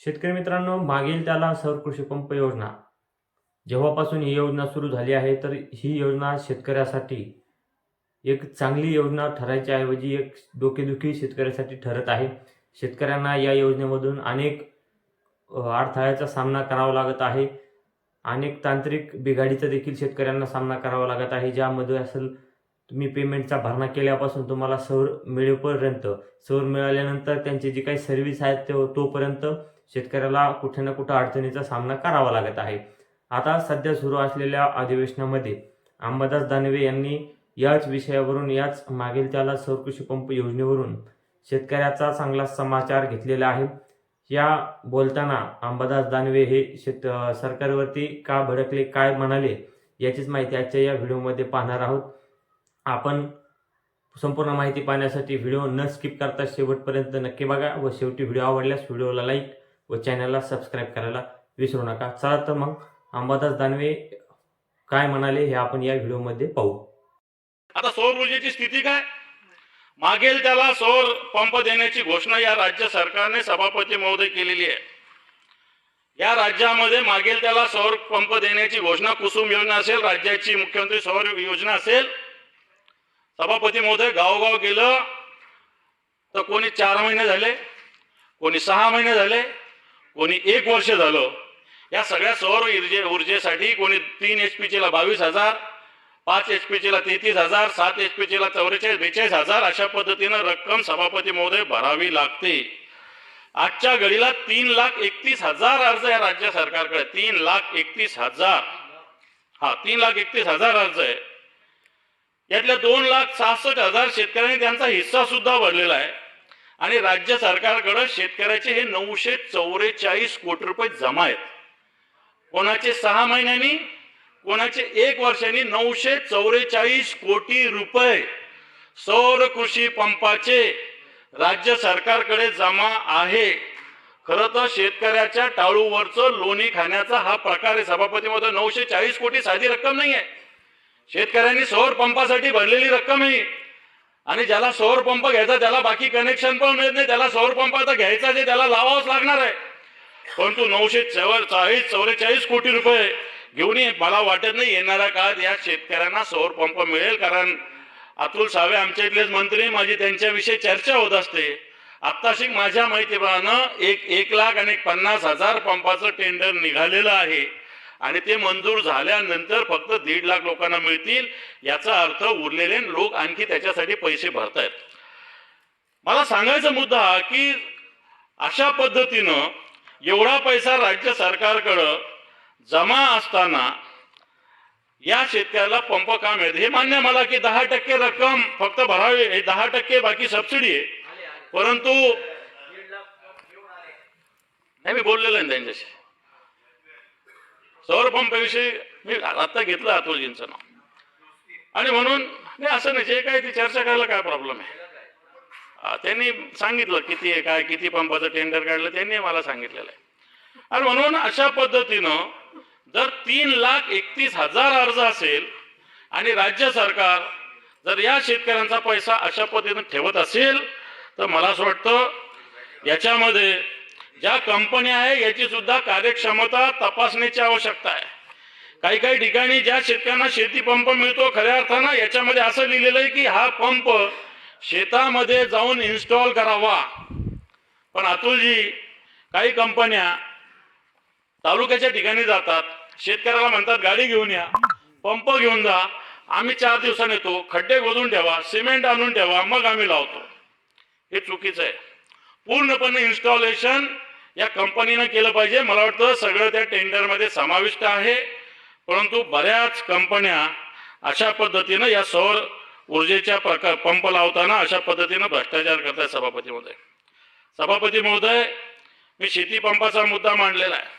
शेतकरी मित्रांनो मागील त्याला सौर कृषी पंप योजना. जेव्हापासून ही योजना सुरू झाली आहे तर ही योजना शेतकऱ्यासाठी एक चांगली योजना ठरायच्या ऐवजी एक डोकेदुखी शेतकऱ्यासाठी ठरत आहे. शेतकऱ्यांना या योजनेमधून अनेक अडथळ्याचा सामना करावा लागत आहे. अनेक तांत्रिक बिघाडीचा देखील शेतकऱ्यांना सामना करावा लागत आहे ज्यामध्ये असेल तुम्ही पेमेंटचा भरणा केल्यापासून तुम्हाला सौर मिळेपर्यंत सौर मिळाल्यानंतर त्यांची जी काही सर्व्हिस आहेत तो तोपर्यंत शेतकऱ्याला कुठे ना कुठं अडचणीचा सामना करावा लागत आहे. आता सध्या सुरू असलेल्या अधिवेशनामध्ये अंबादास दानवे यांनी याच विषयावरून याच मागील त्याला सौर पंप योजनेवरून शेतकऱ्याचा चांगला समाचार घेतलेला आहे. या बोलताना अंबादास दानवे हे शेत सरकारवरती का भडकले काय म्हणाले याचीच माहिती आजच्या या व्हिडिओमध्ये पाहणार आहोत. आपण संपूर्ण माहिती पाहण्यासाठी व्हिडिओ न स्किप करता शेवटपर्यंत नक्की बघा व शेवटी व्हिडिओ आवडल्यास व्हिडिओला लाईक व चॅनलला सबस्क्राईब करायला विसरू नका. चला तर मग अंबादास दानवे काय म्हणाले हे आपण या व्हिडिओमध्ये पाहू. आता सौर ऊर्जेची स्थिती काय? मागेल त्याला सौर पंप देण्याची घोषणा या राज्य सरकारने सभापती महोदय केलेली आहे. या राज्यामध्ये मागेल त्याला सौर पंप देण्याची घोषणा कुसुम योजना असेल राज्याची मुख्यमंत्री सौर योजना असेल. सभापती महोदय गावोगाव गेलं तर कोणी चार महिने झाले कोणी सहा महिने झाले कोणी एक वर्ष झालं या सगळ्या सौर ऊर्जे ऊर्जेसाठी कोणी तीन एच पीचीला बावीस हजार पाच एच पीचीला तेहतीस हजार सात एच पीचीला चौवेचाळीस बेचाळीस हजार अशा पद्धतीनं रक्कम सभापती महोदय भरावी लागते. आजच्या घडीला तीन लाख एकतीस हजार अर्ज या राज्य सरकारकडे तीन लाख एकतीस हजार. हा तीन लाख एकतीस हजार अर्ज आहे. यातल्या दोन लाख सहासष्ट हजार शेतकऱ्यांनी त्यांचा हिस्सा सुद्धा भरलेला आहे. आणि राज्य सरकारकडे शेतकऱ्याचे हे नऊशे चौवेचाळीस कोटी रुपये जमा आहेत. कोणाचे सहा महिन्यांनी कोणाचे एक वर्षांनी नऊशे चौवेचाळीस कोटी रुपये सौर कृषी पंपाचे राज्य सरकारकडे जमा आहे. खरं तर शेतकऱ्याच्या टाळूवरचं लोणी खाण्याचा हा प्रकार आहे. सभापती मध्ये नऊशे चाळीस कोटी साधी रक्कम नाही आहे शेतकऱ्यांनी सौर पंपासाठी भरलेली रक्कम आहे आणि ज्याला सौर पंप घ्यायचा त्याला बाकी कनेक्शन पण मिळत नाही त्याला सौर पंप आता घ्यायचा जे त्याला लावावंच लागणार आहे. परंतु नऊशे चौर चाळीस चौवेचाळीस कोटी रुपये घेऊन ये मला वाटत नाही येणाऱ्या काळात या शेतकऱ्यांना सौर पंप मिळेल कारण अतुल सावे आमच्या इथलेच मंत्री माझी त्यांच्याविषयी चर्चा होत असते. आत्ताशी माझ्या माहितीप्रमाणे एक एक लाख आणि एक पन्नास हजार पंपाचं टेंडर निघालेलं आहे. आणि ते मंजूर झाल्यानंतर फक्त दीड लाख लोकांना मिळतील याचा अर्थ उरलेले लोक आणखी त्याच्यासाठी पैसे भरतायत. मला सांगायचा मुद्दा हा की अशा पद्धतीनं एवढा पैसा राज्य सरकारकडं जमा असताना या शेतकऱ्याला पंप का मिळते हे मान्य मला की दहा टक्के रक्कम फक्त भरावी हे दहा टक्के बाकी सबसिडी आहे. परंतु नाही मी बोललेलो आहे त्यांच्याशी. सौर पंपाविषयी मी आत्ता घेतलं अतुलजींचं नाव. आणि म्हणून नाही असं नाही जे काय ती चर्चा करायला काय प्रॉब्लेम आहे? त्यांनी सांगितलं किती आहे काय किती पंपाचं टेंडर काढलं त्यांनी मला सांगितलेलं आहे. आणि म्हणून अशा पद्धतीनं जर तीन लाख एकतीस हजार अर्ज असेल आणि राज्य सरकार जर या शेतकऱ्यांचा पैसा अशा पद्धतीनं ठेवत असेल तर मला असं वाटतं याच्यामध्ये ज्या कंपन्या आहे याची सुद्धा कार्यक्षमता तपासण्याची आवश्यकता आहे. काही काही ठिकाणी ज्या शेतकऱ्यांना शेती पंप मिळतो खऱ्या अर्थानं याच्यामध्ये असं लिहिलेलं आहे की हा पंप शेतामध्ये जाऊन इन्स्टॉल करावा. पण अतुलजी काही कंपन्या तालुक्याच्या ठिकाणी जातात. शेतकऱ्याला म्हणतात गाडी घेऊन या पंप घेऊन जा. आम्ही चार दिवसांनी येतो. खड्डे खोदून ठेवा सिमेंट आणून ठेवा मग आम्ही लावतो. हे चुकीचं आहे. पूर्णपणे इन्स्टॉलेशन या कंपनीनं केलं पाहिजे. मला वाटतं सगळं त्या टेंडरमध्ये समाविष्ट आहे. परंतु बऱ्याच कंपन्या अशा पद्धतीनं या सौर ऊर्जेच्या प्रकार पंप लावताना अशा पद्धतीनं भ्रष्टाचार करतात सभापती महोदय. सभापती महोदय मी शेती पंपाचा मुद्दा मांडलेला आहे.